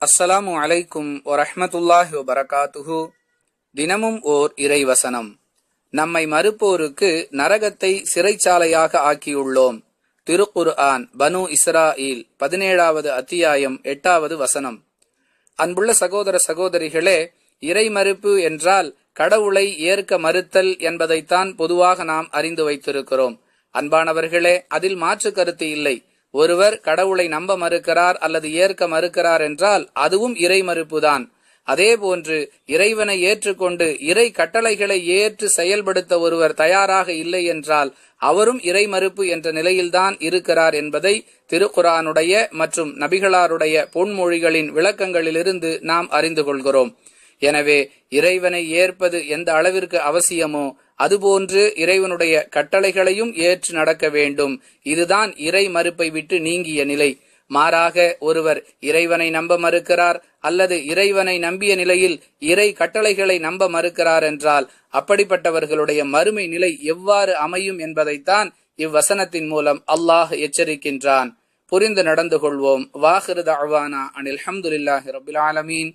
அஸ்ஸலாமு அலைக்கும் வரஹமத்துல்லாஹி வபரகாத்துஹு. தினமும் ஓர் இறைவசனம். நம்மை மறுப்போருக்கு நரகத்தை சிறைச்சாலையாக ஆக்கியுள்ளோம். திருக்குர்ஆன் பனு இஸ்ராயில் பதினேழாவது அத்தியாயம் எட்டாவது வசனம். அன்புள்ள சகோதர சகோதரிகளே இறை மறுப்பு என்றால் கடவுளை ஏற்க மறுத்தல் என்பதைத்தான் பொதுவாக நாம் அறிந்து வைத்திருக்கிறோம். அன்பானவர்களே அதில் மாற்று கருத்து இல்லை. ஒருவர் கடவுளை நம்ப மறுக்கிறார் அல்லது ஏற்க மறுக்கிறார் என்றால் அதுவும் இறை மறுப்புதான். அதே போன்று இறைவனை ஏற்றுக்கொண்டு இறை கட்டளைகளை ஏற்று செயல்படுத்த ஒருவர் தயாராக இல்லை என்றால் அவரும் இறை மறுப்பு என்ற நிலையில்தான் இருக்கிறார் என்பதை திருக்குரானுடைய மற்றும் நபிகளாருடைய பொன்மொழிகளின் விளக்கங்களிலிருந்து நாம் அறிந்து கொள்கிறோம். எனவே இறைவனை ஏற்பது எந்த அளவிற்கு அவசியமோ அதுபோன்று இறைவனுடைய கட்டளைகளையும் ஏற்று நடக்க வேண்டும். இதுதான் இறை மறுப்பை விட்டு நீங்கிய நிலை. மாறாக ஒருவர் இறைவனை நம்ப மறுக்கிறார் அல்லது இறைவனை நம்பிய நிலையில் இறை கட்டளைகளை நம்ப மறுக்கிறார் என்றால் அப்படிப்பட்டவர்களுடைய மறுமை நிலை எவ்வாறு அமையும் என்பதைத்தான் இவ்வசனத்தின் மூலம் அல்லாஹ் எச்சரிக்கின்றான். புரிந்து நடந்து கொள்வோம். வாஹிரு அவானா அனில் அஹமதுல்லாஹி ரபுல் ஆலமீன்.